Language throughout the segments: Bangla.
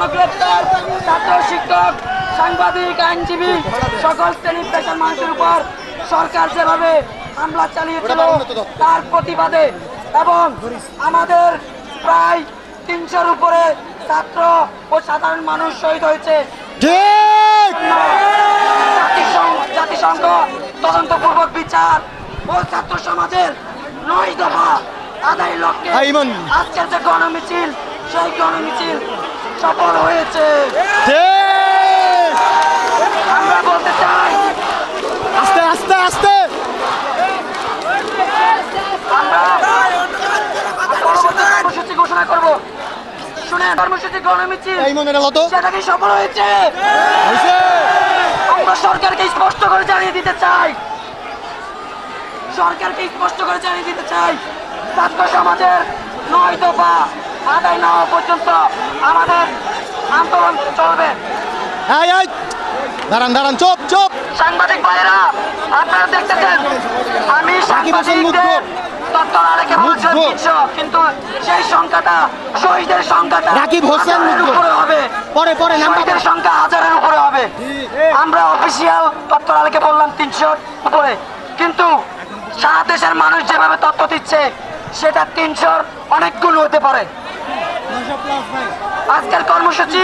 গণগ্রেপ্তার ছাত্র শিক্ষক সাংবাদিক আইনজীবী সকল শ্রেণি পেশার মানুষের উপর সরকার যেভাবে হামলা চালিয়েছিল তার প্রতিবাদে এবং আমাদের প্রায় তিনশোর উপরে ছাত্র ও সাধারণ মানুষ শহীদ হয়েছে। জাতিসংঘ তদন্তপূর্বক বিচার ও ছাত্র সমাজের নয় দফা আদায় লক্ষ্যে আজকের যে গণমিছিল সেই গণমিছিল সফল হয়েছে। আমরা বলতে চাই আস্তে আস্তে আস্তে! কর্মসূচি ঘোষণা করব। শুনেন কর্মসূচি গণমিছিল সফল হয়েছে। হয়েছে। আমরা সরকারকে স্পষ্ট করে জানিয়ে দিতে চাই। সরকারকে স্পষ্ট করে জানিয়ে দিতে চাই ছাত্র সমাজের নয় দফা আদায় না হওয়া পর্যন্ত আমাদের আন্দোলন চলবে। দাঁড়ান দাঁড়ান চুপ চুপ। সাংবাদিক ভাইয়েরা আপনারা দেখতেছেন আমি। সাংবাদিকদের কিন্তু সেই সংখ্যাটা শহীদের সংখ্যাটা রাকিব হোসেন হাজারের মুগ্ধ। উপরে হবে। পরে সংখ্যা হাজারের উপরে হবে। আমরা অফিসিয়াল তথ্য আলেখে বললাম তিনশোর উপরে। কিন্তু সারা দেশের মানুষ যেভাবে তথ্য দিচ্ছে সেটা তিনশোর অনেক গুণ হতে পারে। আজকের কর্মসূচি?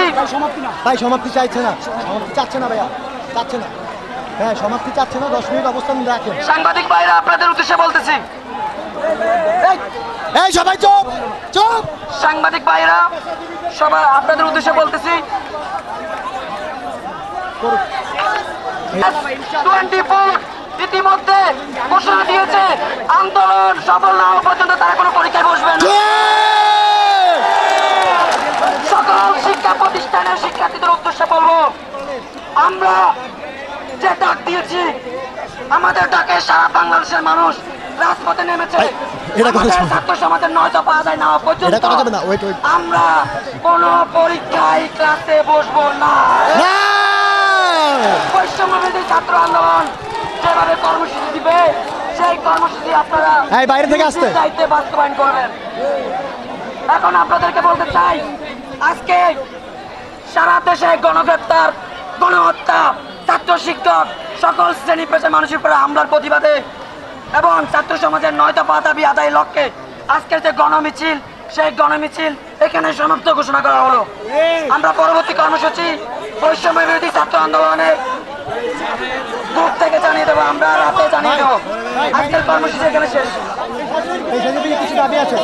ভাই সমাপ্তি চাইছে না। সমাপ্তি চাচ্ছে না ভাইয়া। চাচ্ছে না। হ্যাঁ সমাপ্তি চাচ্ছে না। দশ মিনিট অবস্থান রাখেন। সাংবাদিক ভাইরা আপনাদের উদ্দেশ্যে বলতেছি। এই, এই সবাই চুপ! চুপ! সাংবাদিক ভাইরা সবাই আপনাদের উদ্দেশ্যে বলতেছি। টোয়েন্টি ফোর ইতিমধ্যে ঘোষণা দিয়েছে আন্দোলন সফল না হওয়া পর্যন্ত তারা কোনো পরীক্ষায় বসবে না ঠিক! সকল শিক্ষা প্রতিষ্ঠানের শিক্ষার্থীদের উদ্দেশ্যে বলব আমরা যে ডাক দিয়েছি আমাদের ডাকে সারা বাংলাদেশের মানুষ রাজপথে নেমেছে। ছাত্র সমাজের নয় দফা আদায় পর্যন্ত. আমরা কোন পরীক্ষায় ক্লাসে বসবো না না বৈষম্যবিরোধী ছাত্র আন্দোলন যেভাবে কর্মসূচি দিবে সেই কর্মসূচি আপনারা এই, বাইরে থেকে আসতে। দায়িত্বে বাস্তবায়ন করবেন এখন আপনাদেরকে বলতে চাই আজকে সারা দেশে গণগ্রেপ্তার, গণহত্যা, ছাত্র শিক্ষক, সকল শ্রেণি পেশার মানুষের উপরে হামলার প্রতিবাদে এবং ছাত্র সমাজের নয় দফা দাবি আদায় লক্ষ্যে আজকের যে গণমিছিল, সেই গণমিছিল এখানে সমাপ্ত ঘোষণা করা হলো। আমরা পরবর্তী কর্মসূচি, বৈষম্য বিরোধী ছাত্র আন্দোলনের গ্রুপ থেকে জানিয়ে দেবো, আমরা রাতে জানিয়ে দেবো। আজকের কর্মসূচি এখানে শেষ। দাবি আছে?